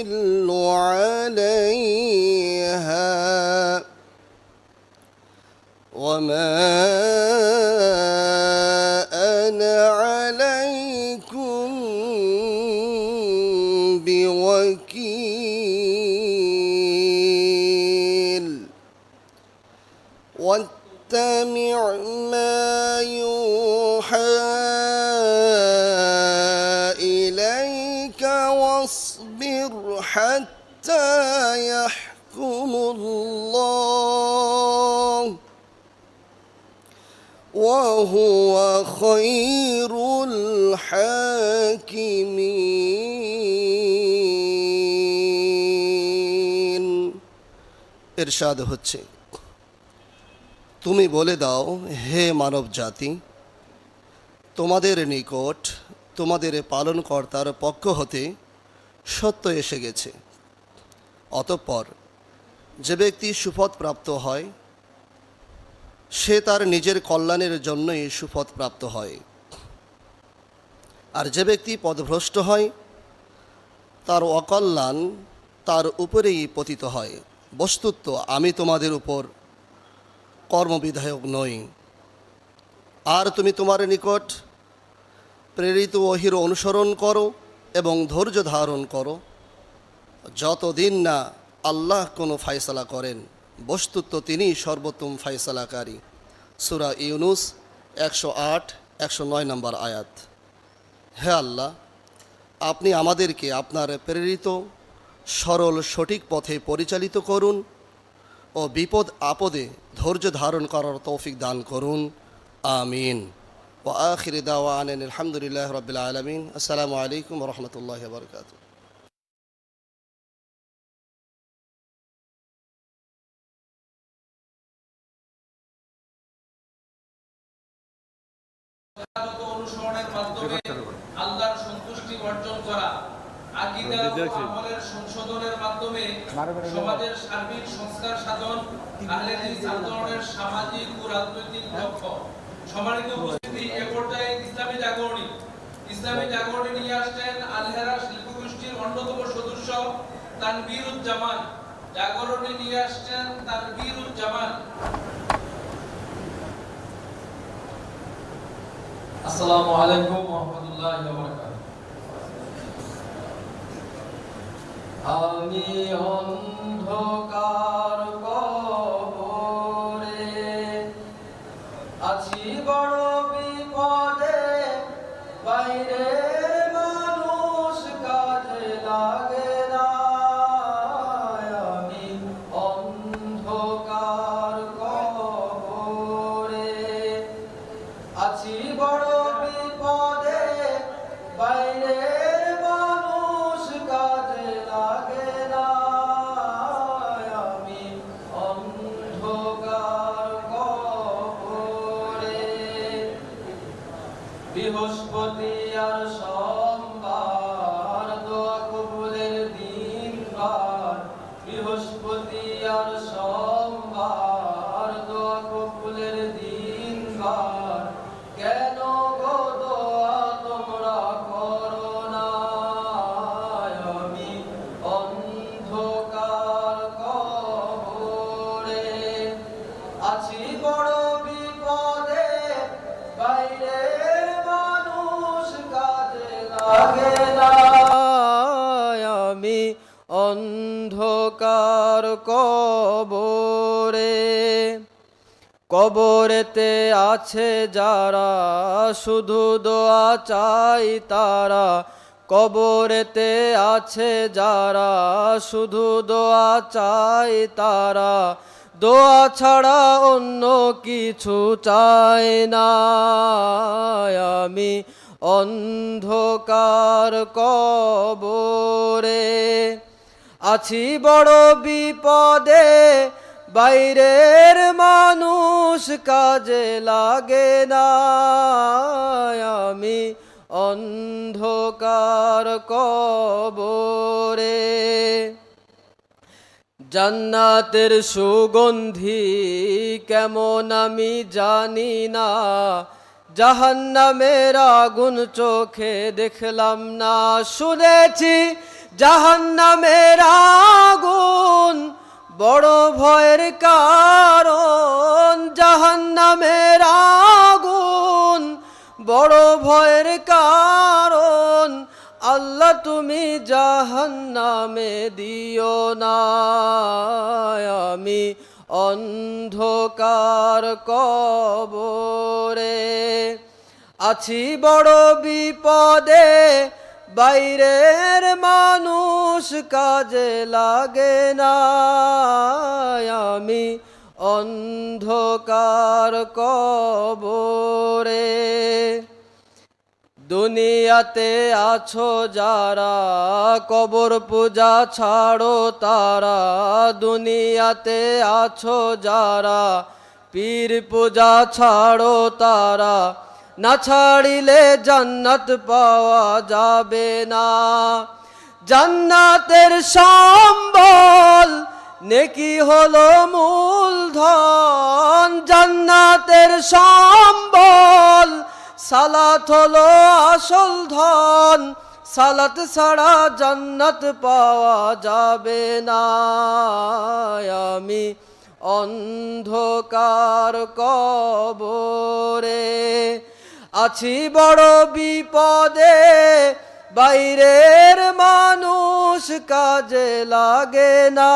يضل عليها وما أنا عليكم بوكيل. واتبع ما يوحى حتى يحكم الله وهو خير الحاكمين ইরশাদ হচ্ছে তুমি বলে দাও হে মানব জাতি তোমাদের নিকট তোমাদের পালনকর্তার পক্ষ হতে সত্য এসে গেছে। অতঃপর যে ব্যক্তি সুপথ প্রাপ্ত হয়, সে তার নিজের কল্যাণের জন্যই সুপথ প্রাপ্ত হয়। আর যে ব্যক্তি পদভ্রষ্ট হয়, তার অকল্যাণ তার উপরেই পতিত হয়। বস্তুত আমি তোমাদের উপর কর্মবিধায়ক নই। আর তুমি তোমার নিকট প্রেরিত ওহির অনুসরণ করো এবং ধৈর্য ধারণ করো। যতদিন না আল্লাহ কোনো ফায়সালা করেন, বস্তুত তিনি সর্বোত্তম ফায়সালাকারী। সুরা ইউনুস একশো আট, একশো নয় নম্বর আয়াত। হে আল্লাহ, আপনি আমাদেরকে আপনার প্রেরিত, সরল, সঠিক পথে পরিচালিত করুন ও বিপদ আপদে ধৈর্য ধারণ করার তৌফিক দান করুন। আমিন। ও আখির দাওয়ান আলহামদুলিল্লাহ রবিল আলমিন আসসালামু আলাইকুম রহমতুল্লাহ বরকাত আদত অনুসরণের ও সামাজিক ও রাজনৈতিক লক্ষ্য সম্মানিত এ পর্যায়ে ইসলামী জাগরণী ইসলামী জাগরণী নিয়ে আসছেন আলহেরা শিল্প গোষ্ঠীর অন্যতম সদস্য জাগরণী নিয়ে আসছেন আসসালামু আলাইকুম আমি অন্ধকার কবরে আছি বড় বাইরে মানুষ কাজে লাগে না। আমি অন্ধকার কবরে আছি বড় বিপদে। বাইরে মানুষ কাজে লাগে না। আমি অন্ধকার কবরে। বৃহস্পতি কবরেতে আছে যারা, শুধু দোয়া চাই তারা। কবরেতে আছে যারা, শুধু দোয়া চাই তারা। দোয়া ছাড়া অন্য কিছু চাই না। আমি অন্ধকার কবরে আছি বড় বিপদে বাইরের মানুষ কাজে লাগে না। আমি অন্ধকার কবরে। জান্নাতের সুগন্ধি কেমন আমি জানি না। জাহান্নামের আগুন চোখে দেখলাম না। শুনেছি জাহান্নামের আগুন বড় ভয়ের কারণ জাহান্নামের আগুন। বড় ভয়ের কারণ আল্লাহ তুমি জাহান্নামে দিও না। আমি অন্ধকার কবরে আছি বড় বিপদে, বাইরের মানুষ কাজে লাগে না। অন্ধকার কবরে। দুনিয়াতে আছো যারা, কবর পূজা ছাড়ো তারা। দুনিয়াতে আছো যারা, পীর পূজা ছাড়ো তারা। না ছাড়িলে জান্নাত পাওয়া যাবে না। জান্নাতের সম্বল নেকি হলো মূলধন, জান্নাতের সম্বল। সালাত হলো আসল ধন, সালাত ছাড়া জান্নাত পাওয়া যাবে না। আমি অন্ধকার কবরে আছি বড় বিপদে বাইরের মানুষ কাজে লাগে না।